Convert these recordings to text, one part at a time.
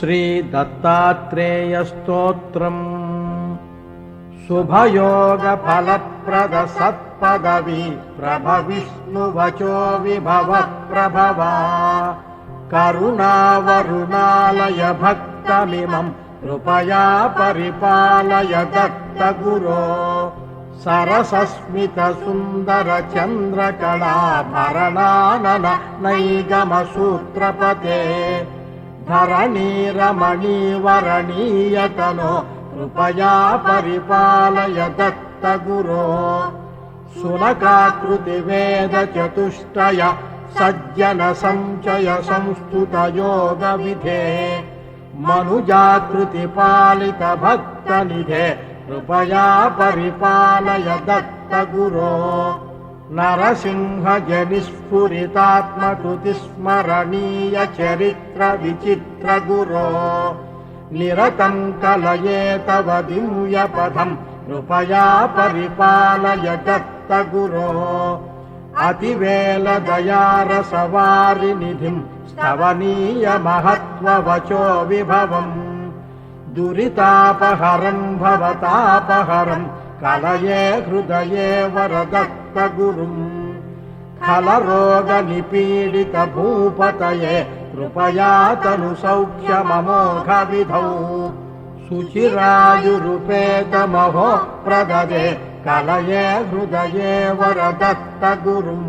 श्रीदत्तात्रेयस्तोत्रम्। शुभयोगफलप्रदसत्पदवी प्रभविष्णुवचो विभव प्रभवा करुणावरुणालय भक्तमिमम् कृपया परिपालय दत्तगुरो। सरसस्मितसुन्दरचन्द्रकलाभरणानन नैगमसूत्रपते धरणीरमणीवरणीयतनो कृपया परिपालय दत्तगुरो। सुनकाकृतिवेदचतुष्टय सज्जनसञ्चय संस्तुतयोगविधे मनुजाकृतिपालितभक्तनिधे कृपया परिपालय दत्तगुरो नरसिंहजनिस्फुरितात्मकृतिस्मरणीय चरित्रविचित्रगुरो निरतम् कलये तव दिव्यपथम् कृपया परिपालय दत्तगुरो। अतिवेलदयारसवारिनिधिम् स्तवनीय महत्त्ववचो विभवम्। दुरितापहरम् भवतापहरम् कलये हृदये वरदत्तगुरुम् खलरोगनिपीडितभूपतये कृपया तनु सौख्यममोघविधौ शुचिरायुरुपेतमहो प्रददे कलये हृदये वरदत्तगुरुम्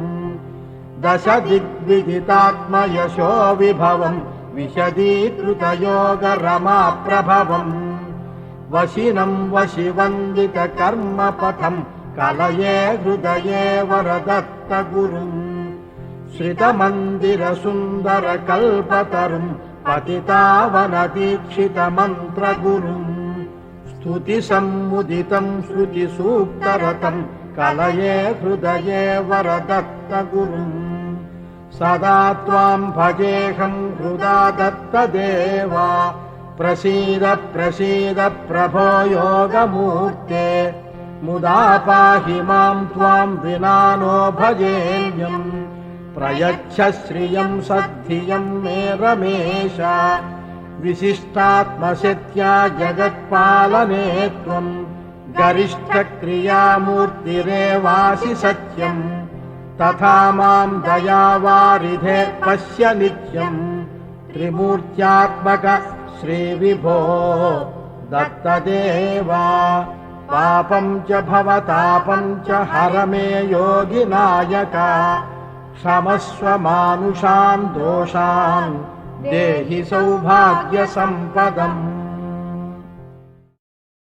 दश दिग्विदितात्मयशो विभवम् विशदीकृतयोगरमाप्रभवम् वशिनम् वशिवन्दितकर्मपथम् कलये हृदये वरदत्तगुरुम् श्रितमन्दिरसुन्दरकल्पतरुम् पतितावनदीक्षितमन्त्रगुरुम् स्तुतिसम्मुदितम् श्रुतिसूक्तरतम् कलये हृदये वरदत्तगुरुम् सदा त्वाम् भजेऽहम् हृदा दत्तदेवा प्रसीद प्रसीद प्रभो योगमूर्ते। मुदा पाहि माम् त्वाम् विना नो भजेऽन्यम् प्रयच्छ श्रियम् सद्धियम् मे रमेश। विशिष्टात्मशत्या जगत्पालने त्वम् गरिष्ठक्रियामूर्तिरेवासि सत्यम्। तथा माम् दयावारिधे पश्य नित्यम्। त्रिमूर्त्यात्मक श्रीविभो दत्तदेवा पापम् च भवतापम् च हर मे योगिनायका क्षमस्व मानुषान् दोषान् देहि सौभाग्यसम्पदम्